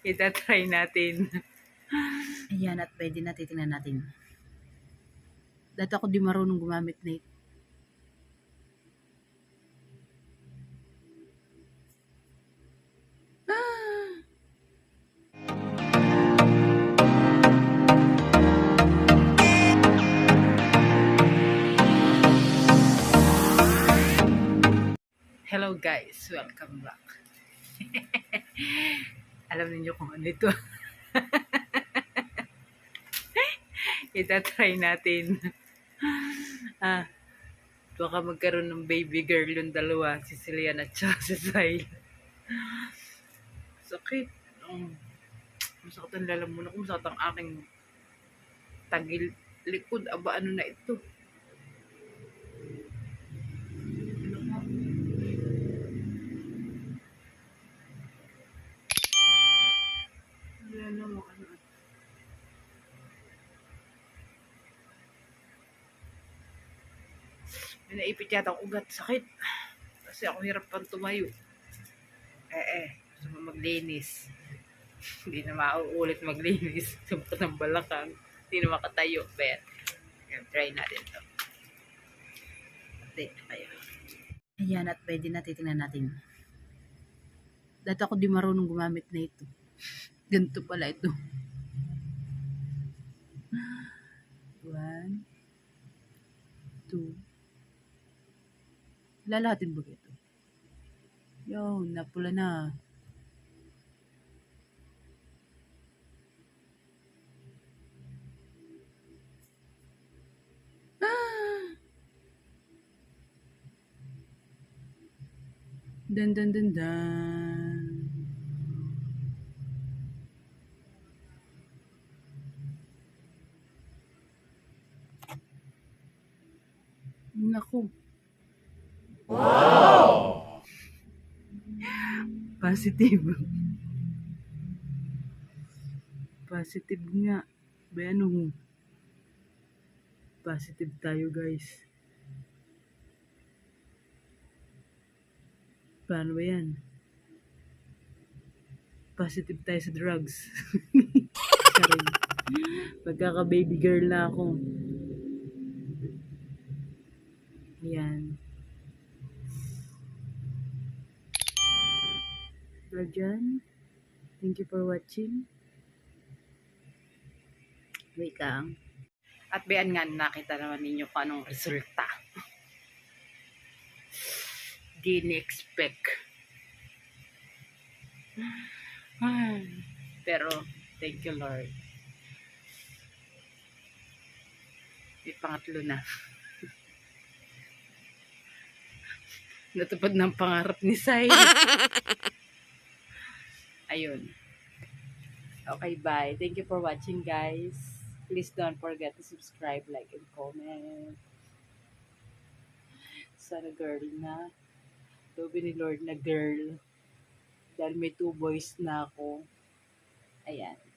Itatry natin. Ayan, at pwede na titingnan natin. Dati ako di marunong gumamit na ito. Hello guys, welcome back. Alam niyo kung ano ito. Itatry natin. ah, baka magkaroon ng baby girl yung dalawa, si Celian at saka si Zyle. Sakit. Um, masakit ang lalamunan ko, masakit ang aking tagil likod. Aba, ano na ito? May naipit yata ang ugat. Sakit. Kasi ako hirap pang tumayo. Eh eh. Gusto mo maglinis. Hindi na mauulit maglinis. Sumpot ng balakang. Hindi na makatayo. Yan, try natin to. Update kayo. Ayan, at pwede na titingnan natin. Dati ako di marunong gumamit na ito. Ganito pala ito. One. Two. Lalahatin ba ito? Yo, napula na. Dun dun dun dun. Naku. Wow! Positive. Positive nga. Ano? Positive tayo guys. Paano ba yan? Positive tayo sa drugs. Pagkaka baby girl na ako. Yan. Rajan, thank you for watching. Wait lang. At bayan nga, nakita naman ninyo kung anong resulta. Di expect Ay, Pero, thank you Lord. May pangatlo na. Natupad ng pangarap ni Sai. Ayun. Okay, bye. Thank you for watching, guys. Please don't forget to subscribe, like, and comment. Sana girl na. Sabi ni Lord na girl. Dahil may two boys na ako. Ayan.